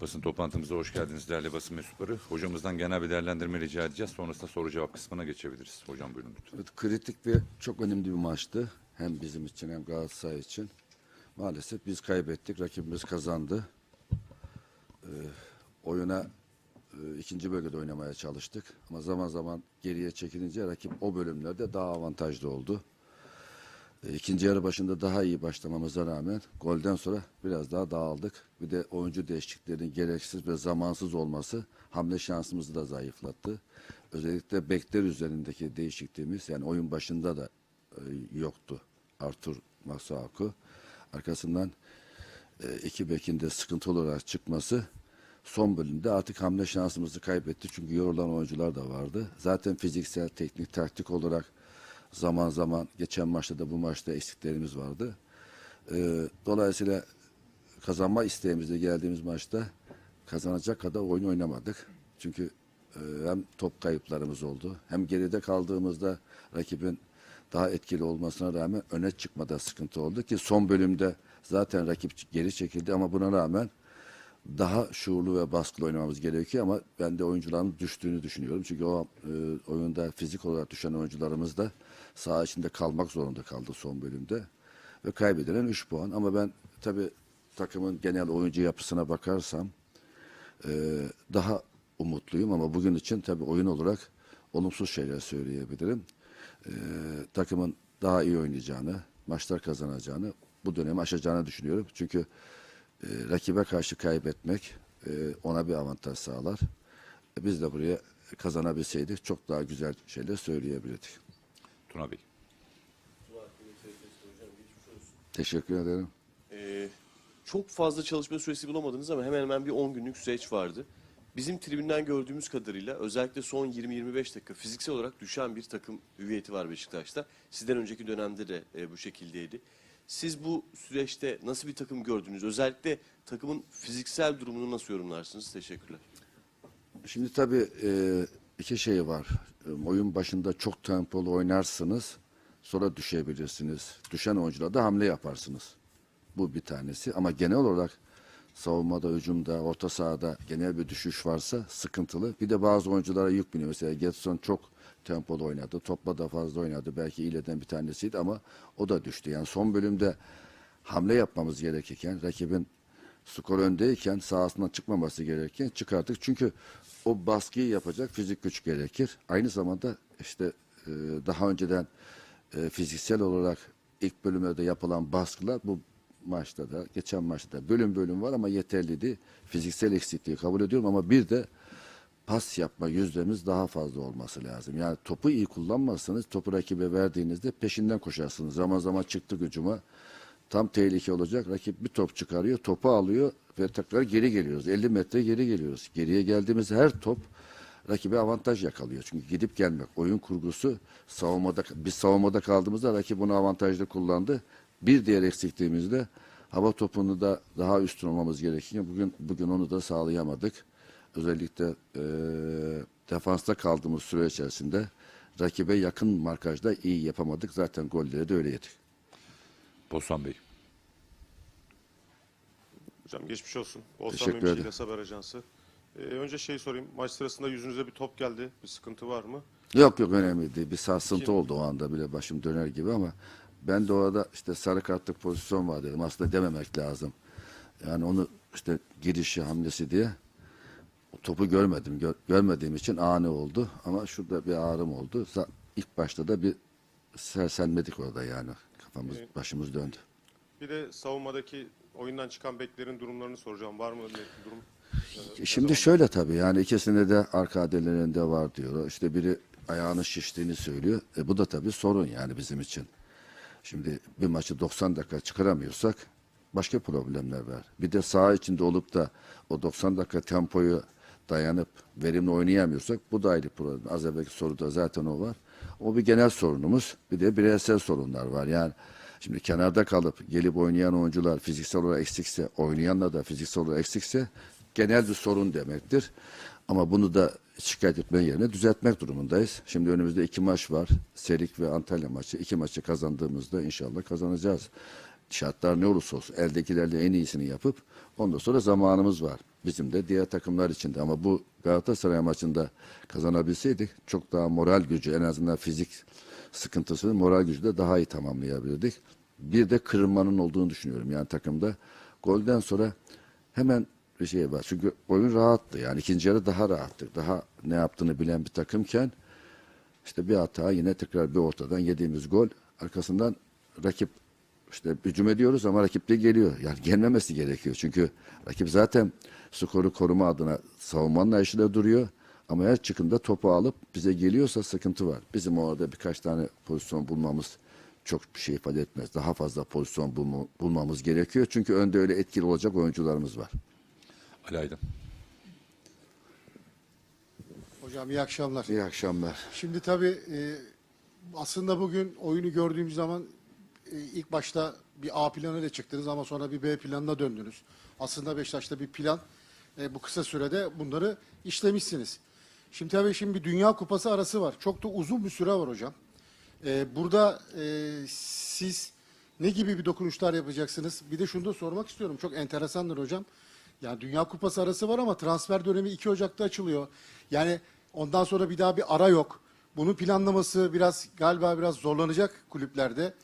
Basın toplantımıza hoş geldiniz değerli basın mensupları. Hocamızdan genel bir değerlendirme rica edeceğiz. Sonrasında soru cevap kısmına geçebiliriz. Hocam buyurun lütfen. Kritik ve çok önemli bir maçtı. Hem bizim için hem Galatasaray için. Maalesef biz kaybettik. Rakibimiz kazandı. Ee, oyuna e, ikinci bölgede oynamaya çalıştık. Ama zaman zaman geriye çekilince rakip o bölümlerde daha avantajlı oldu. E, İkinci yarı başında daha iyi başlamamıza rağmen golden sonra biraz daha dağıldık. Bir de oyuncu değişikliklerinin gereksiz ve zamansız olması hamle şansımızı da zayıflattı. Özellikle bekler üzerindeki değişikliğimiz yani oyun başında da e, yoktu. Artur Masuaku. Arkasından e, iki bekin de sıkıntı olarak çıkması son bölümde artık hamle şansımızı kaybetti. Çünkü yorulan oyuncular da vardı. Zaten fiziksel, teknik, taktik olarak zaman zaman geçen maçta da bu maçta eksiklerimiz vardı. Ee, dolayısıyla kazanma isteğimizle geldiğimiz maçta kazanacak kadar oyun oynamadık. Çünkü e, hem top kayıplarımız oldu hem geride kaldığımızda rakibin daha etkili olmasına rağmen öne çıkmada sıkıntı oldu ki son bölümde zaten rakip geri çekildi ama buna rağmen daha şuurlu ve baskılı oynamamız gerekiyor ama ben de oyuncuların düştüğünü düşünüyorum. Çünkü o e, oyunda fizik olarak düşen oyuncularımız da saha içinde kalmak zorunda kaldı son bölümde. Ve kaybedilen 3 puan. Ama ben tabii takımın genel oyuncu yapısına bakarsam e, daha umutluyum ama bugün için tabii oyun olarak olumsuz şeyler söyleyebilirim. E, takımın daha iyi oynayacağını, maçlar kazanacağını, bu dönemi aşacağını düşünüyorum. Çünkü e, rakibe karşı kaybetmek e, ona bir avantaj sağlar. E, biz de buraya kazanabilseydik çok daha güzel şeyler söyleyebilirdik. Tuna Bey. Teşekkür ederim. Ee, çok fazla çalışma süresi bulamadınız ama hemen hemen bir 10 günlük süreç vardı. Bizim tribünden gördüğümüz kadarıyla özellikle son 20-25 dakika fiziksel olarak düşen bir takım hüviyeti var Beşiktaş'ta. Sizden önceki dönemde de e, bu şekildeydi. Siz bu süreçte nasıl bir takım gördünüz? Özellikle takımın fiziksel durumunu nasıl yorumlarsınız? Teşekkürler. Şimdi tabii e, iki şey var. E, oyun başında çok tempolu oynarsınız. Sonra düşebilirsiniz. Düşen oyuncularda hamle yaparsınız. Bu bir tanesi. Ama genel olarak savunmada, hücumda, orta sahada genel bir düşüş varsa sıkıntılı. Bir de bazı oyunculara yük biniyor. Mesela Getson çok tempolu oynadı. Topla da fazla oynadı. Belki iyileden bir tanesiydi ama o da düştü. Yani son bölümde hamle yapmamız gerekirken rakibin skor öndeyken sahasından çıkmaması gerekirken çıkarttık. Çünkü o baskıyı yapacak fizik güç gerekir. Aynı zamanda işte e, daha önceden e, fiziksel olarak ilk bölümlerde yapılan baskılar bu maçta da geçen maçta da bölüm bölüm var ama yeterliydi. Fiziksel eksikliği kabul ediyorum ama bir de pas yapma yüzdemiz daha fazla olması lazım. Yani topu iyi kullanmazsanız topu rakibe verdiğinizde peşinden koşarsınız. Zaman zaman çıktı gücüme. Tam tehlike olacak. Rakip bir top çıkarıyor, topu alıyor ve tekrar geri geliyoruz. 50 metre geri geliyoruz. Geriye geldiğimiz her top rakibe avantaj yakalıyor. Çünkü gidip gelmek. Oyun kurgusu savunmada biz savunmada kaldığımızda rakip bunu avantajlı kullandı. Bir diğer eksikliğimiz de hava topunu da daha üstün olmamız gerekirken bugün bugün onu da sağlayamadık. Özellikle eee defansta kaldığımız süre içerisinde rakibe yakın markajda iyi yapamadık. Zaten golleri de öyle yedik. Bostan Bey. Hocam geçmiş olsun. Oğuzhan Teşekkür ederim. İlyas Haber Ajansı. Ee, önce şey sorayım. Maç sırasında yüzünüze bir top geldi. Bir sıkıntı var mı? Yok yok önemli değil. Bir sarsıntı Kim? oldu o anda bile başım döner gibi ama ben de orada işte sarı kartlık pozisyon var dedim. Aslında dememek lazım. Yani onu işte girişi hamlesi diye topu görmedim. Gör- görmediğim için ani oldu ama şurada bir ağrım oldu. İlk başta da bir sersenmedik orada yani. Kafamız Evet. başımız döndü. Bir de savunmadaki oyundan çıkan beklerin durumlarını soracağım. Var mı öyle bir durum? Ee, Şimdi şöyle tabii yani ikisinde de arka adelelerinde var diyor. İşte biri ayağını şiştiğini söylüyor. E bu da tabii sorun yani bizim için. Şimdi bir maçı 90 dakika çıkaramıyorsak başka problemler var. Bir de saha içinde olup da o 90 dakika tempoyu dayanıp verimli oynayamıyorsak bu da ayrı problem. Az evvelki soruda zaten o var. O bir genel sorunumuz. Bir de bireysel sorunlar var. Yani şimdi kenarda kalıp gelip oynayan oyuncular fiziksel olarak eksikse, oynayanlar da fiziksel olarak eksikse genel bir sorun demektir. Ama bunu da şikayet etme yerine düzeltmek durumundayız. Şimdi önümüzde iki maç var. Serik ve Antalya maçı. İki maçı kazandığımızda inşallah kazanacağız. Şartlar ne olursa olsun eldekilerle en iyisini yapıp ondan sonra zamanımız var. Bizim de diğer takımlar için de. Ama bu Galatasaray maçında kazanabilseydik çok daha moral gücü en azından fizik sıkıntısını moral gücü de daha iyi tamamlayabilirdik. Bir de kırılmanın olduğunu düşünüyorum yani takımda. Golden sonra hemen bir şey var. Çünkü oyun rahattı. Yani ikinci yarı daha rahattık. Daha ne yaptığını bilen bir takımken işte bir hata yine tekrar bir ortadan yediğimiz gol arkasından rakip işte hücum ediyoruz ama rakip de geliyor. Yani gelmemesi gerekiyor. Çünkü rakip zaten skoru koruma adına savunmanın ayışıyla duruyor. Ama her çıkında topu alıp bize geliyorsa sıkıntı var. Bizim orada birkaç tane pozisyon bulmamız çok bir şey ifade etmez. Daha fazla pozisyon bulma- bulmamız gerekiyor. Çünkü önde öyle etkili olacak oyuncularımız var. Ali Aydın. Hocam iyi akşamlar. İyi akşamlar. Şimdi tabii e, aslında bugün oyunu gördüğümüz zaman e, ilk başta bir A planıyla çıktınız ama sonra bir B planına döndünüz. Aslında Beşiktaş'ta bir plan e, bu kısa sürede bunları işlemişsiniz. Şimdi tabii şimdi bir Dünya Kupası arası var. Çok da uzun bir süre var hocam. E, burada e, siz ne gibi bir dokunuşlar yapacaksınız? Bir de şunu da sormak istiyorum. Çok enteresandır hocam. Yani Dünya Kupası arası var ama transfer dönemi 2 Ocak'ta açılıyor. Yani ondan sonra bir daha bir ara yok. Bunun planlaması biraz galiba biraz zorlanacak kulüplerde.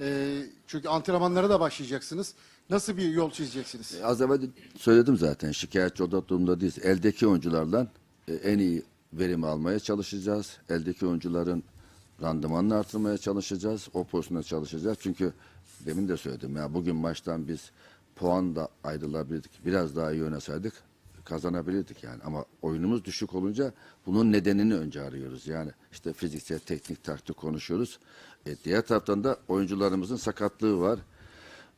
E, çünkü antrenmanlara da başlayacaksınız. Nasıl bir yol çizeceksiniz? Az evvel söyledim zaten şikayetçi oda durumda değiliz. Eldeki oyuncularla e, en iyi verimi almaya çalışacağız. Eldeki oyuncuların randımanını artırmaya çalışacağız. O pozisyona çalışacağız. Çünkü demin de söyledim ya bugün maçtan biz puan da ayrılabilirdik. Biraz daha iyi oynasaydık kazanabilirdik yani. Ama oyunumuz düşük olunca bunun nedenini önce arıyoruz. Yani işte fiziksel, teknik, taktik konuşuyoruz. E, diğer taraftan da oyuncularımızın sakatlığı var.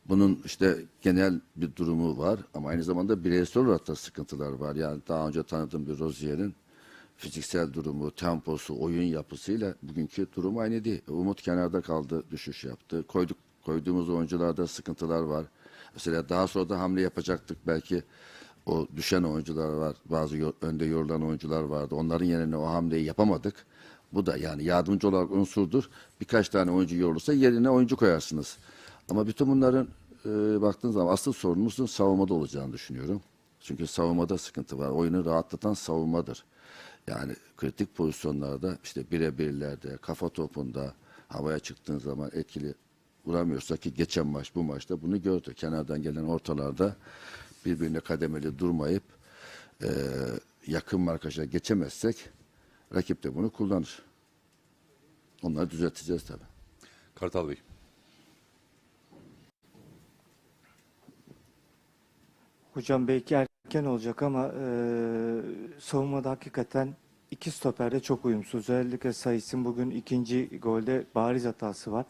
Bunun işte genel bir durumu var ama aynı zamanda bireysel olarak da sıkıntılar var. Yani daha önce tanıdığım bir Rozier'in fiziksel durumu, temposu, oyun yapısıyla bugünkü durum aynı değil. Umut kenarda kaldı, düşüş yaptı. Koyduk koyduğumuz oyuncularda sıkıntılar var. Mesela daha sonra da hamle yapacaktık belki o düşen oyuncular var. Bazı önde yorulan oyuncular vardı. Onların yerine o hamleyi yapamadık. Bu da yani yardımcı olarak unsurdur. Birkaç tane oyuncu yorulursa yerine oyuncu koyarsınız. Ama bütün bunların e, baktığınız zaman asıl sorunumuzun savunmada olacağını düşünüyorum. Çünkü savunmada sıkıntı var. Oyunu rahatlatan savunmadır. Yani kritik pozisyonlarda işte birebirlerde, kafa topunda havaya çıktığın zaman etkili vuramıyorsa ki geçen maç bu maçta bunu gördü. Kenardan gelen ortalarda birbirine kademeli durmayıp e, yakın markaja geçemezsek rakip de bunu kullanır. Onları düzelteceğiz tabii. Kartal Bey. Hocam belki erken olacak ama e, savunmada hakikaten iki stoper de çok uyumsuz. Özellikle Sayıs'ın bugün ikinci golde bariz hatası var.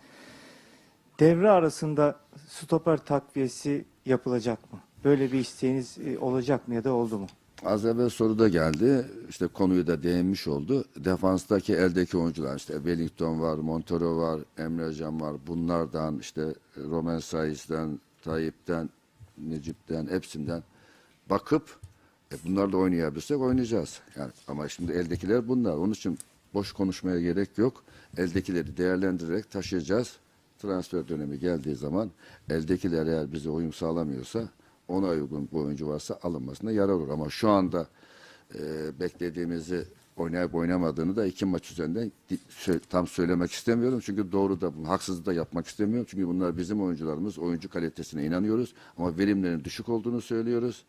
Devre arasında stoper takviyesi yapılacak mı? Böyle bir isteğiniz e, olacak mı ya da oldu mu? Az evvel soru da geldi. İşte konuyu da değinmiş oldu. Defanstaki eldeki oyuncular işte Wellington var, Montero var, Emre Can var. Bunlardan işte Roman Saiz'den, Tayyip'ten, Necip'ten hepsinden bakıp e, bunlarla oynayabilirsek oynayacağız. Yani ama şimdi eldekiler bunlar. Onun için boş konuşmaya gerek yok. Eldekileri değerlendirerek taşıyacağız. Transfer dönemi geldiği zaman eldekiler eğer bize uyum sağlamıyorsa ona uygun bir oyuncu varsa alınmasına yarar olur. Ama şu anda e, beklediğimizi oynayıp oynamadığını da iki maç üzerinden tam söylemek istemiyorum. Çünkü doğru da haksızlık da yapmak istemiyorum. Çünkü bunlar bizim oyuncularımız. Oyuncu kalitesine inanıyoruz. Ama verimlerin düşük olduğunu söylüyoruz.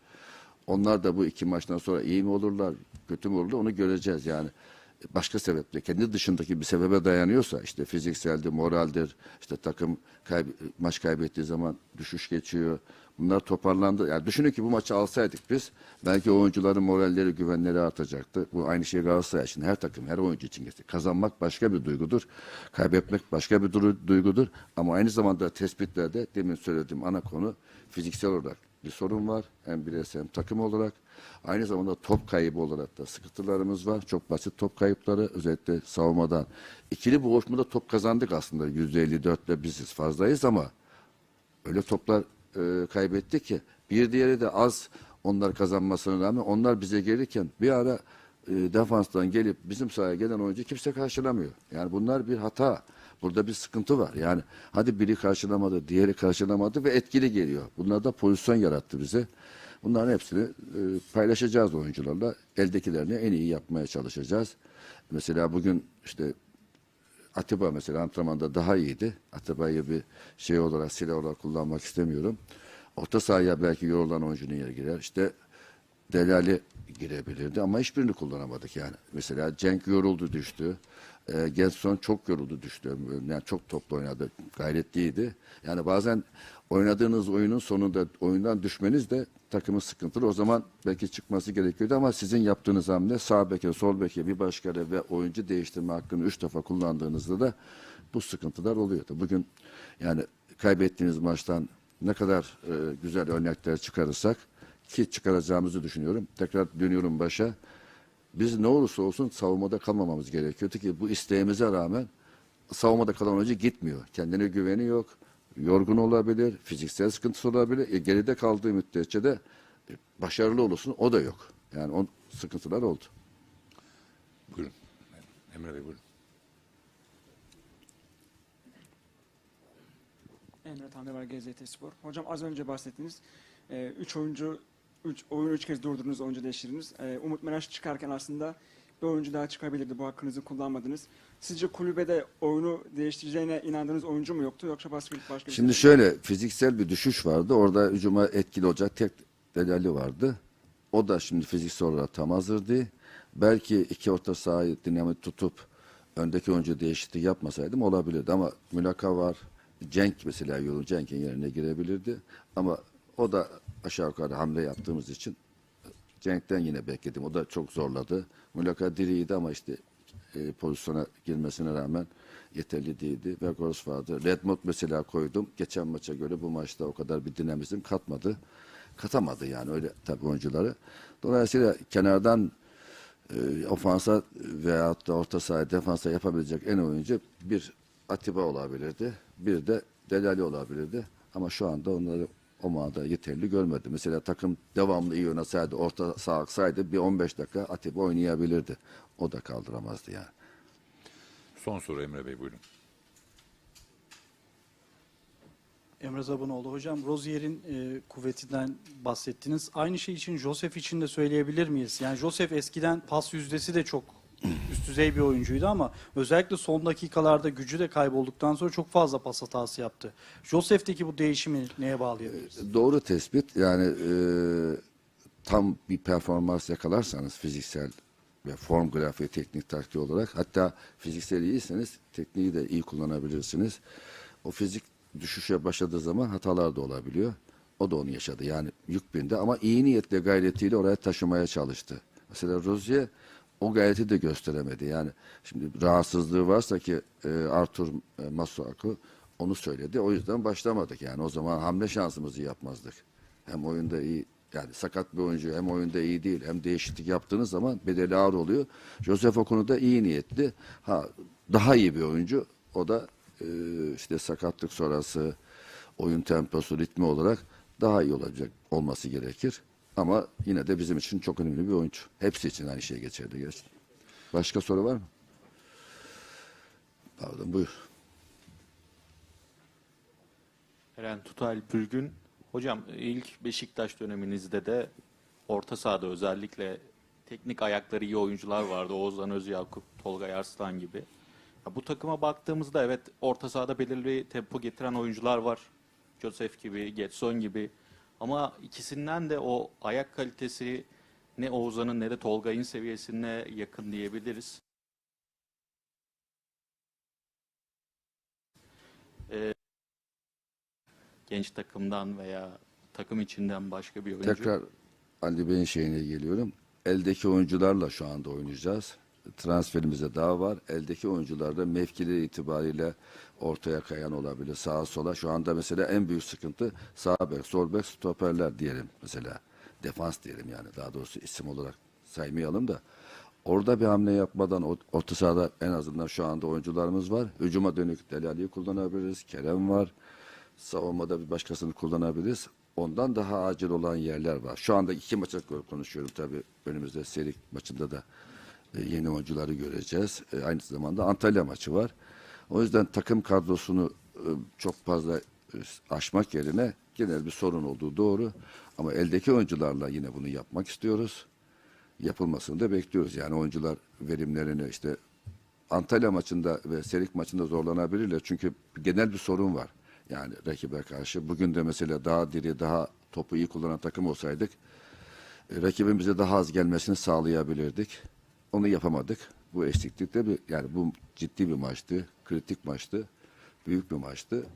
Onlar da bu iki maçtan sonra iyi mi olurlar, kötü mü olurlar onu göreceğiz yani. Başka sebeple, kendi dışındaki bir sebebe dayanıyorsa işte fizikseldir, moraldir, işte takım kayb- maç kaybettiği zaman düşüş geçiyor. Bunlar toparlandı. Yani düşünün ki bu maçı alsaydık biz belki oyuncuların moralleri, güvenleri artacaktı. Bu aynı şey Galatasaray için her takım, her oyuncu için geçti. Kazanmak başka bir duygudur. Kaybetmek başka bir duygudur. Ama aynı zamanda tespitlerde demin söylediğim ana konu fiziksel olarak bir sorun var. Hem bireysel hem takım olarak. Aynı zamanda top kaybı olarak da sıkıntılarımız var. Çok basit top kayıpları özellikle savunmadan. İkili boğuşmada top kazandık aslında. %54'le biziz fazlayız ama öyle toplar e, kaybettik ki bir diğeri de az onlar kazanmasına rağmen onlar bize gelirken bir ara e, defanstan gelip bizim sahaya gelen oyuncu kimse karşılamıyor. Yani bunlar bir hata. Burada bir sıkıntı var. Yani hadi biri karşılamadı, diğeri karşılamadı ve etkili geliyor. Bunlar da pozisyon yarattı bize. Bunların hepsini e, paylaşacağız oyuncularla. Eldekilerini en iyi yapmaya çalışacağız. Mesela bugün işte Atiba mesela antrenmanda daha iyiydi. Atiba'yı bir şey olarak silah olarak kullanmak istemiyorum. Orta sahaya belki yorulan oyuncunun yeri girer. İşte Delali girebilirdi ama hiçbirini kullanamadık yani. Mesela Cenk yoruldu düştü. E, Gelson çok yoruldu düştü. Yani çok toplu oynadı. Gayretliydi. Yani bazen oynadığınız oyunun sonunda oyundan düşmeniz de takımın sıkıntılı. O zaman belki çıkması gerekiyordu ama sizin yaptığınız hamle sağ beke, sol beke, bir başka ve oyuncu değiştirme hakkını üç defa kullandığınızda da bu sıkıntılar oluyordu. Bugün yani kaybettiğiniz maçtan ne kadar e, güzel örnekler çıkarırsak ki çıkaracağımızı düşünüyorum. Tekrar dönüyorum başa. Biz ne olursa olsun savunmada kalmamamız gerekiyordu ki bu isteğimize rağmen savunmada kalan oyuncu gitmiyor. Kendine güveni yok. Yorgun olabilir, fiziksel sıkıntısı olabilir. E, geride kaldığı müddetçe de e, başarılı olursun o da yok. Yani o sıkıntılar oldu. Buyurun. Emre Bey buyurun. Emre Tanrıver GZT Spor. Hocam az önce bahsettiniz. 3 oyuncu, üç, oyunu 3 kez durdurdunuz, oyuncu değiştirdiniz. E, Umut Meraş çıkarken aslında bir oyuncu daha çıkabilirdi. Bu hakkınızı kullanmadınız. Sizce kulübede oyunu değiştireceğine inandığınız oyuncu mu yoktu yoksa başka bir başka Şimdi şöyle fiziksel bir düşüş vardı. Orada hücuma etkili olacak tek delali vardı. O da şimdi fiziksel olarak tam hazır değil. Belki iki orta sahayı dinamik tutup öndeki oyuncu değişikliği yapmasaydım olabilirdi ama Mülaka var. Cenk mesela yolu Cenk'in yerine girebilirdi. Ama o da aşağı yukarı hamle yaptığımız için Cenk'ten yine bekledim. O da çok zorladı. Mülaka diriydi ama işte e, pozisyona girmesine rağmen yeterli değildi. Vegors vardı. Redmond mesela koydum. Geçen maça göre bu maçta o kadar bir dinamizm katmadı. Katamadı yani öyle tabii oyuncuları. Dolayısıyla kenardan e, ofansa veyahut da orta sahaya defansa yapabilecek en oyuncu bir Atiba olabilirdi. Bir de Delali olabilirdi. Ama şu anda onları o manada yeterli görmedim. Mesela takım devamlı iyi oynasaydı, orta saha aksaydı bir 15 dakika Atiba oynayabilirdi. O da kaldıramazdı yani. Son soru Emre Bey buyurun. Emre Zabanoğlu. Hocam Rozier'in e, kuvvetinden bahsettiniz. Aynı şey için Josef için de söyleyebilir miyiz? Yani Josef eskiden pas yüzdesi de çok üst düzey bir oyuncuydu ama özellikle son dakikalarda gücü de kaybolduktan sonra çok fazla pas hatası yaptı. Josef'teki bu değişimi neye bağlayabiliriz? Doğru tespit. Yani e, tam bir performans yakalarsanız fiziksel ve form grafiği, teknik taktiği olarak hatta fiziksel iyiyseniz tekniği de iyi kullanabilirsiniz. O fizik düşüşe başladığı zaman hatalar da olabiliyor. O da onu yaşadı. Yani yük bindi ama iyi niyetle gayretiyle oraya taşımaya çalıştı. Mesela Rozier o gayreti de gösteremedi. Yani şimdi rahatsızlığı varsa ki e, Arthur e, Masuaku onu söyledi. O yüzden başlamadık. Yani o zaman hamle şansımızı yapmazdık. Hem oyunda iyi yani sakat bir oyuncu hem oyunda iyi değil hem değişiklik yaptığınız zaman bedeli ağır oluyor. Josef o konuda iyi niyetli. Ha daha iyi bir oyuncu. O da e, işte sakatlık sonrası oyun temposu, ritmi olarak daha iyi olacak olması gerekir. Ama yine de bizim için çok önemli bir oyuncu. Hepsi için aynı şey geçerli gerçi. Başka soru var mı? Pardon buyur. Eren Tutal Bürgün. Hocam ilk Beşiktaş döneminizde de orta sahada özellikle teknik ayakları iyi oyuncular vardı. Oğuzhan Özyakup, Tolga Arslan gibi. Ya bu takıma baktığımızda evet orta sahada belirli tempo getiren oyuncular var. Josef gibi, Getson gibi. Ama ikisinden de o ayak kalitesi ne Oğuzhan'ın ne de Tolga'nın seviyesine yakın diyebiliriz. genç takımdan veya takım içinden başka bir oyuncu. Tekrar Ali Bey'in şeyine geliyorum. Eldeki oyuncularla şu anda oynayacağız. Transferimize daha var. Eldeki oyuncularda mevkileri itibariyle ortaya kayan olabilir. Sağa sola. Şu anda mesela en büyük sıkıntı sağ bek, sol bek, stoperler diyelim mesela. Defans diyelim yani. Daha doğrusu isim olarak saymayalım da. Orada bir hamle yapmadan orta sahada en azından şu anda oyuncularımız var. Hücuma dönük Delali'yi kullanabiliriz. Kerem var. Savunmada bir başkasını kullanabiliriz. Ondan daha acil olan yerler var. Şu anda iki maça konuşuyorum tabii. Önümüzde seri maçında da e, yeni oyuncuları göreceğiz. E, aynı zamanda Antalya maçı var. O yüzden takım kadrosunu e, çok fazla e, aşmak yerine genel bir sorun olduğu doğru. Ama eldeki oyuncularla yine bunu yapmak istiyoruz. Yapılmasını da bekliyoruz. Yani oyuncular verimlerini işte Antalya maçında ve Serik maçında zorlanabilirler. Çünkü genel bir sorun var. Yani rakibe karşı. Bugün de mesela daha diri, daha topu iyi kullanan takım olsaydık e, rakibin daha az gelmesini sağlayabilirdik. Onu yapamadık. Bu eksiklik de bir, yani bu ciddi bir maçtı. Kritik maçtı. Büyük bir maçtı.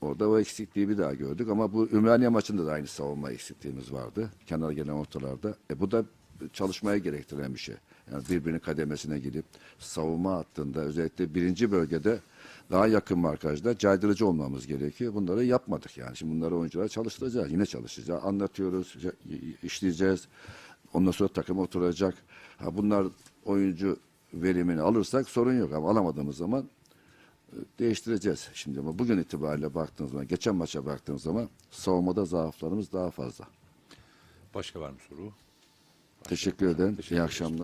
Orada o eksikliği bir daha gördük ama bu Ümraniye maçında da aynı savunma eksikliğimiz vardı. Kenara gelen ortalarda. E bu da çalışmaya gerektiren bir şey. Yani birbirinin kademesine gidip savunma hattında özellikle birinci bölgede daha yakın markajda caydırıcı olmamız gerekiyor. Bunları yapmadık yani. Şimdi bunları oyunculara çalıştıracağız. Yine çalışacağız. Anlatıyoruz, işleyeceğiz. Ondan sonra takım oturacak. Ha bunlar oyuncu verimini alırsak sorun yok ama alamadığımız zaman değiştireceğiz şimdi ama bugün itibariyle baktığınız zaman geçen maça baktığınız zaman savunmada zaaflarımız daha fazla. Başka var mı soru? Teşekkür ederim. Teşekkür İyi akşamlar.